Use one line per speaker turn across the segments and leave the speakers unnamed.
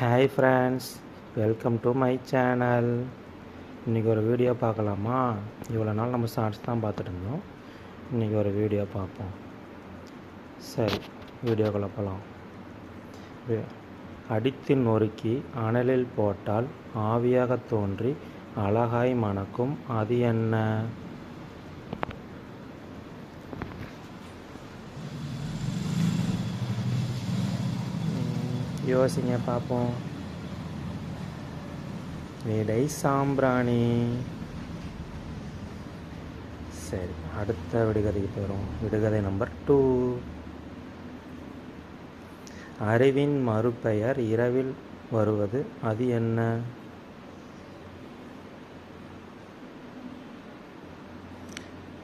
Hi friends welcome to my channel இன்றைக்கி ஒரு video பார்க்கலாமா? இவ்வளோ நாள் நம்ம ஷார்ட்ஸ் தான் பார்த்துட்டு இருந்தோம். இன்றைக்கி ஒரு வீடியோ பார்ப்போம். சரி வீடியோக்குள்ளே போகலாம் அடித்து நொறுக்கி அனலில் போட்டால் ஆவியாக தோன்றி அழகாய் மணக்கும். அது என்ன? யோசிங்க பார்ப்போம் விடை சாம்பிராணி. சரி அடுத்த விடுகதைக்கு போயிடும் விடுகதை நம்பர் டூ. அறிவின் மறுபெயர் இரவில் வருவது அது என்ன?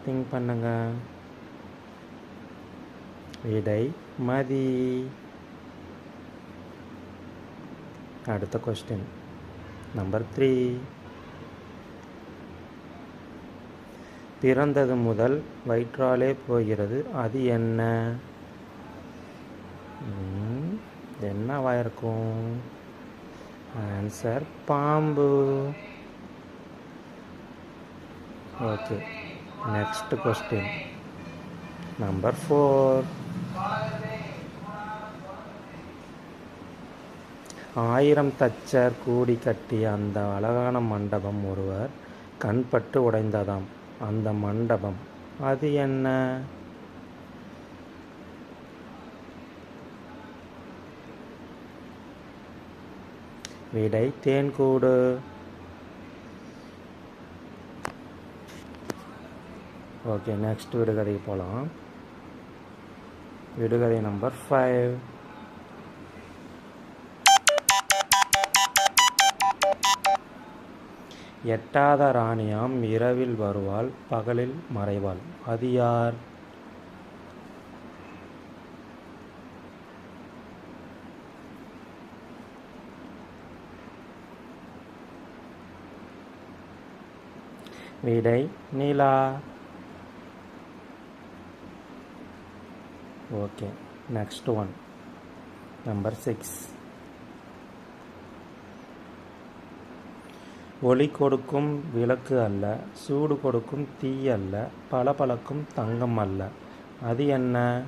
திங்க் பண்ணுங்க. விடை மதி. அடுத்த கொஸ்டின் நம்பர் த்ரீ பிறந்தது முதல் வயிற்றாலே போகிறது. அது என்ன? என்னவாயிருக்கும் இருக்கும் ஆன்சர் பாம்பு. Okay next question number four ஆயிரம் தச்சர் கூடி கட்டிய அந்த அழகான மண்டபம் ஒருவர் கண்பட்டு உடைந்ததாம். அந்த மண்டபம் அது என்ன? விடை தேன்கூடு. ஓகே நெக்ஸ்ட் விடுகதைக்கு போகலாம் விடுகதை நம்பர் ஃபைவ் எட்டாத ராணியாம் இரவில் வருவாள் பகலில் மறைவாள். அது யார்? விடை நீலா. Okay next one number six ஒளி கொடுக்கும் விளக்கு அல்ல சூடு கொடுக்கும் தீ அல்ல பளபளக்கும் தங்கம் அல்ல. அது என்ன?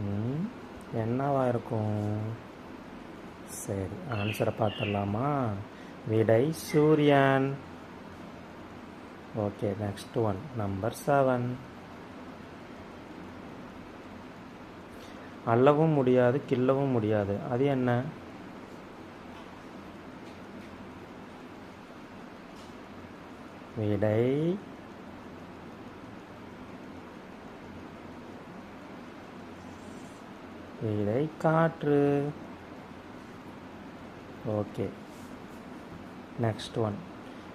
ம், என்னவா இருக்கும்? சரி ஆன்சரை பார்த்துடலாமா? விடை சூரியன். Okay next one number seven அள்ளவும் முடியாது கிள்ளவும் முடியாது. அது என்ன? விடை விடை காற்று ஓகே நெக்ஸ்ட் ஒன்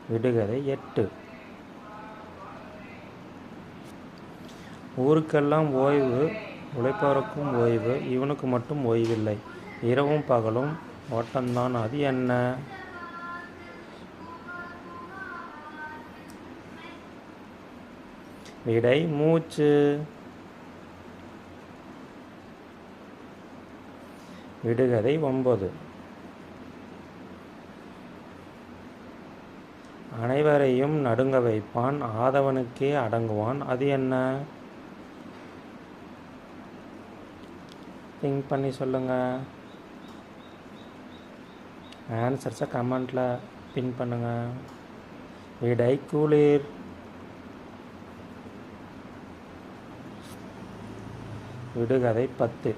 விடுகதை எட்டு ஊருக்கெல்லாம் ஓய்வு உழைப்பவருக்கும் ஓய்வு இவனுக்கு மட்டும் ஓய்வில்லை இரவும் பகலும் ஓட்டம்தான் அது என்ன விடை மூச்சு. விடுகதை ஒன்பது. அனைவரையும் நடுங்க வைப்பான் ஆதவனுக்கே அடங்குவான். அது என்ன? திங்க் பண்ணி சொல்லுங்க. ஆன்சர்ஸை கமெண்ட்ல பின் பண்ணுங்க. விடை குளிர். விடுகதை பத்து.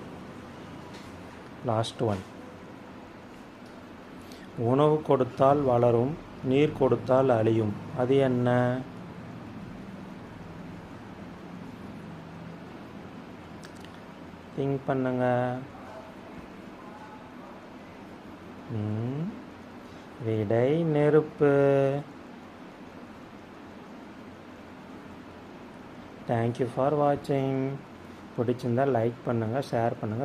லாஸ்ட் ஒன் உணவு கொடுத்தால் வளரும் நீர் கொடுத்தால் அழியும். அது என்ன? திங்க் பண்ணுங்க. விடை நெருப்பு. தேங்க்யூ ஃபார் வாட்சிங் பிடிச்சிருந்தா லைக் பண்ணுங்கள் ஷேர் பண்ணுங்கள்